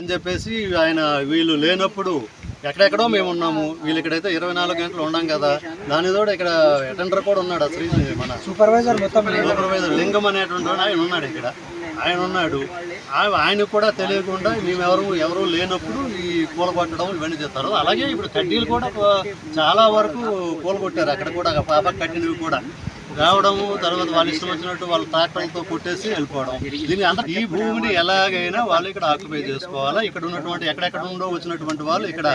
అని చెప్పేసి ఆయన వీళ్ళు లేనప్పుడు ఎక్కడెక్కడో మేము ఉన్నాము. వీళ్ళు ఇక్కడైతే ఇరవై నాలుగు గంటలు ఉన్నాం కదా. దాని తోడు ఇక్కడ అటెండర్ కూడా ఉన్నాడు శ్రీ మన సూపర్వైజర్ మొత్తం సూపర్వైజర్ లింగం అనేటువంటి ఆయన ఉన్నాడు ఇక్కడ. ఆయన ఉన్నాడు. ఆయనకు కూడా తెలియకుండా మేము ఎవరు ఎవరు లేనప్పుడు ఈ కూలగొట్టడం ఇవన్నీ చేస్తారు. అలాగే ఇప్పుడు కడ్డీలు కూడా చాలా వరకు కూలగొట్టారు అక్కడ కూడా పాప కట్టినవి కూడా. రావడము తర్వాత వాళ్ళు ఇష్టం వచ్చినట్టు వాళ్ళ ట్రాక్టర్లతో కొట్టేసి వెళ్ళిపోవడం. దీని అంత ఈ భూమిని ఎలాగైనా వాళ్ళు ఇక్కడ ఆక్యుపై చేసుకోవాలా? ఇక్కడ ఉన్నటువంటి ఎక్కడెక్కడ ఉండో వచ్చినటువంటి వాళ్ళు ఇక్కడ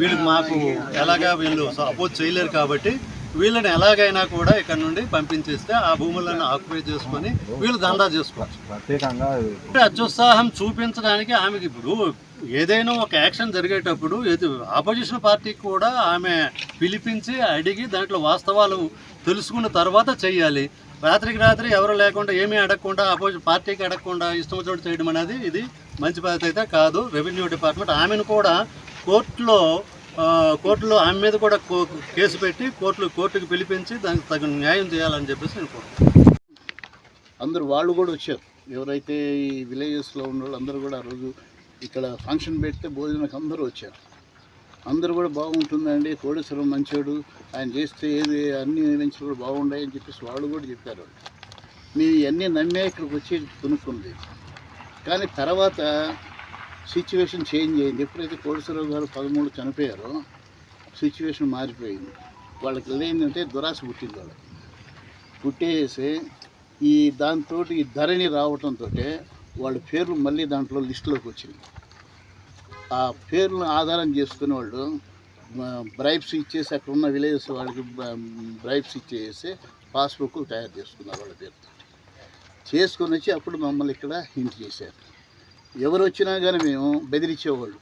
వీళ్ళకి మాకు ఎలాగా వీళ్ళు సపోర్ట్ చేయలేరు కాబట్టి వీళ్ళని ఎలాగైనా కూడా ఇక్కడ నుండి పంపించేస్తే ఆ భూములను ఆక్యుపై చేసుకొని వీళ్ళు దందా చేసుకోవచ్చు. ప్రత్యేకంగా అత్యుత్సాహం చూపించడానికి ఆమెకి ఇప్పుడు ఏదైనా ఒక యాక్షన్ జరిగేటప్పుడు ఏది ఆపోజిషన్ పార్టీకి కూడా ఆమె పిలిపించి అడిగి దాంట్లో వాస్తవాలు తెలుసుకున్న తర్వాత చెయ్యాలి. రాత్రికి రాత్రి ఎవరు లేకుండా ఏమీ అడగకుండా అపోజిట్ పార్టీకి అడగకుండా ఇష్టం వచ్చినట్టు చేయడం అనేది ఇది మంచి పద్ధతి అయితే కాదు. రెవెన్యూ డిపార్ట్మెంట్ ఆమెను కూడా కోర్టులో కోర్టులో ఆమె మీద కూడా కో- కేసు పెట్టి కోర్టులో కోర్టుకు పిలిపించి దానికి తగిన న్యాయం చేయాలని చెప్పేసి నేను కోరుకుంటున్నాను. అందరూ వాళ్ళు కూడా వచ్చారు. ఎవరైతే ఈ విలేజెస్లో ఉన్న వాళ్ళు అందరూ కూడా ఆ రోజు ఇక్కడ ఫంక్షన్ పెడితే భోజనకు అందరూ వచ్చారు. అందరూ కూడా బాగుంటుందండి కోడేశ్వరం మంచోడు ఆయన చేస్తే ఏది అన్ని ఈవెంట్స్ కూడా బాగుండాయి అని చెప్పేసి వాళ్ళు కూడా చెప్పారు మేము ఇవన్నీ నమ్మే ఇక్కడికి వచ్చి కొనుక్కుంది. కానీ తర్వాత సిచ్యువేషన్ చేంజ్ అయింది. ఎప్పుడైతే కోడేశ్వరరావు గారు పదమూడు చనిపోయారో సిచ్యువేషన్ మారిపోయింది. వాళ్ళకి ఏంటంటే దురాశ పుట్టింది వాళ్ళకి. పుట్టేసి ఈ దాంతో ఈ ధరణి రావటంతో వాళ్ళ పేర్లు మళ్ళీ దాంట్లో లిస్టులోకి వచ్చింది. ఆ పేర్లను ఆధారం చేసుకునే వాళ్ళు బ్రైబ్స్ ఇచ్చేసి అక్కడ ఉన్న విలేజెస్ వాళ్ళకి బ్రైబ్స్ ఇచ్చేసి పాస్బుక్ తయారు చేసుకున్నారు వాళ్ళ పేరు చేసుకొని వచ్చి అప్పుడు మమ్మల్ని ఇక్కడ హింట్ చేశారు. ఎవరు వచ్చినా కానీ మేము బెదిరించేవాళ్ళు.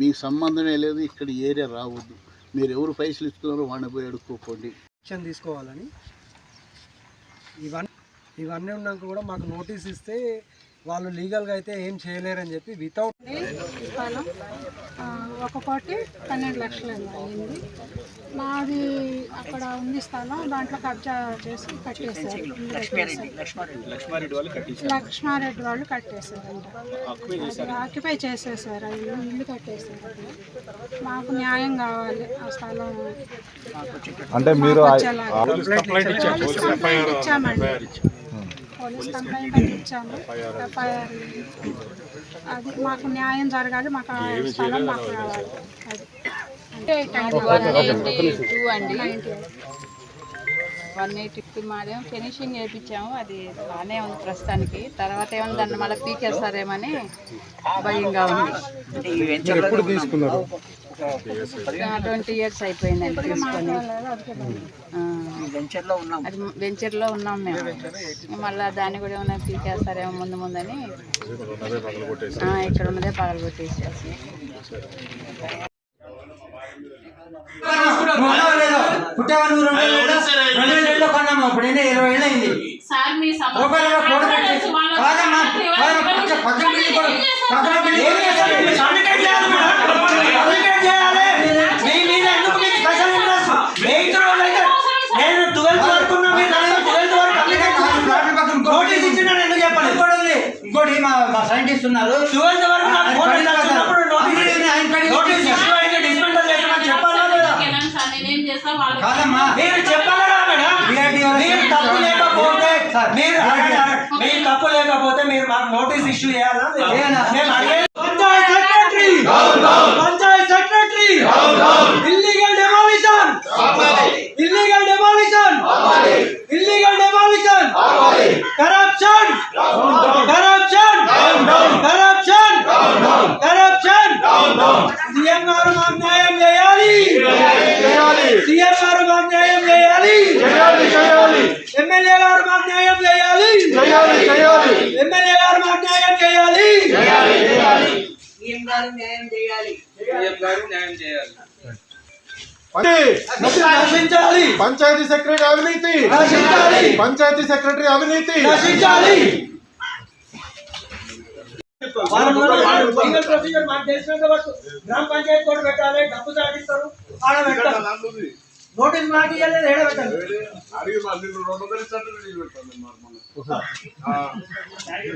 మీకు సంబంధమే లేదు ఇక్కడ ఏరియా రావద్దు. మీరు ఎవరు పైసలు ఇస్తున్నారో వాడిని పోయి అడుక్కోకండి. యాక్షన్ తీసుకోవాలని ఇవన్నీ ఇవన్నీ ఉన్నాక కూడా మాకు నోటీస్ ఇస్తే వాళ్ళు లీగల్గా అయితే ఏం చేయలేరని చెప్పి వితౌట్ స్థలం ఆ, ఒక కోటి పన్నెండు లక్షలు అయింది. మాది అక్కడ ఉంది స్థలం దాంట్లో కబ్జా చేసి కట్టేశారు. లక్ష్మారెడ్డి వాళ్ళు కట్టేశారు. ఆక్యుపై చేసేసారు. ఆ ఇల్లు ఇల్లు కట్టేశారు. మాకు న్యాయం కావాలి ఆ స్థలం. అంటే మీరు ఇచ్చామండి. పోలీస్ కంప్లైంట్ అది ఇచ్చాము ఎఫ్ఐఆర్ అది మాకు న్యాయం జరగాలి మాకు ఆ స్థలం మాకు రావాలి. అది. అంటే వన్ ఎయిటీ టూ అండి. నైన్టీ. వన్ ఎయిటీ టూ మాదేమో ఫినిషింగ్ చేయించాము. అది బాగానే ఉంది ప్రస్తుతానికి. తర్వాత దాన్ని మళ్ళీ పీకేస్తారేమని భయంగా ఉంది. ఎప్పుడు తీసుకున్నారు? ట్వంటీ ఇయర్స్ అయిపోయిందండి తీసుకొని. ఆ. అది వెంచర్లో ఉన్నాం మేము. మళ్ళీ దాన్ని కూడా ఏమైనా పీకేస్తారేమో ముందు ముందని. ఆ, ఇక్కడ ఉన్నదే పగలగొట్టేసేసి. పుట్టేవాళ్ళు రెండు వేల రెండు వేల ఏళ్ళలో కొన్నాము ఇప్పుడు ఏంటి ఇరవై ఏళ్ళు అయింది రూపాయలు. కాదమ్మా పక్కన పక్కన చేయాలి? మీ మీద ఎందుకు మీకు స్పెషల్ ఇంట్రెస్ట్ ఎయిత్ రోజు అయితే నేను ట్వెల్త్ వరకు ఉన్నా మీరు ట్వెల్త్ వరకు కమ్యూనికేట్ నోటీస్ ఇచ్చినాను ఎందుకు చెప్పాలి ఇంకోటి ఉంది. ఇంకోటి మా మా సైంటిస్ట్ ఉన్నారు. ట్వెల్త్ వరకు నాకు ఫోన్ ఇచ్చినప్పుడు నోటీస్ నోటీస్ ఇష్యూ అయితే డిస్మెంటల్ చేసామని చెప్పాలా లేదా? సార్ నేనేం చేస్తా వాళ్ళు కాదమ్మా. మీరు చెప్పగలరా మేడం? మీరు తప్పు లేకపోతే మీరు మీరు తప్పు లేకపోతే మీరు మాకు నోటీస్ ఇష్యూ చేయాలా మేము అడిగే- secretary! Illegal demolition illegal demolition illegal demolition corruption corruption corruption corruption CM గారు మాకు న్యాయం చేయాలి. సీఎం గారు మాకు న్యాయం చేయాలి. ఎమ్మెల్యే గారు మాకు న్యాయం చేయాలి. ఎమ్మెల్యే గారు మాకు న్యాయం చేయాలి. పంచాయతీ సెక్రటరీ అవినీతి. నశించాలి. పంచాయతీ సెక్రటరీ అవినీతి. నశించాలి. వారం రోజులు లీగల్ ప్రొసీజర్ మాకు తెలిసినంత వరకు గ్రామ పంచాయతీ కూడా పెట్టాలి డబ్బు సాధిస్తారు ఆడ పెట్టాలి. నోటీస్ మాకు ఇవ్వలేదు ఏడ పెట్టండి అడిగి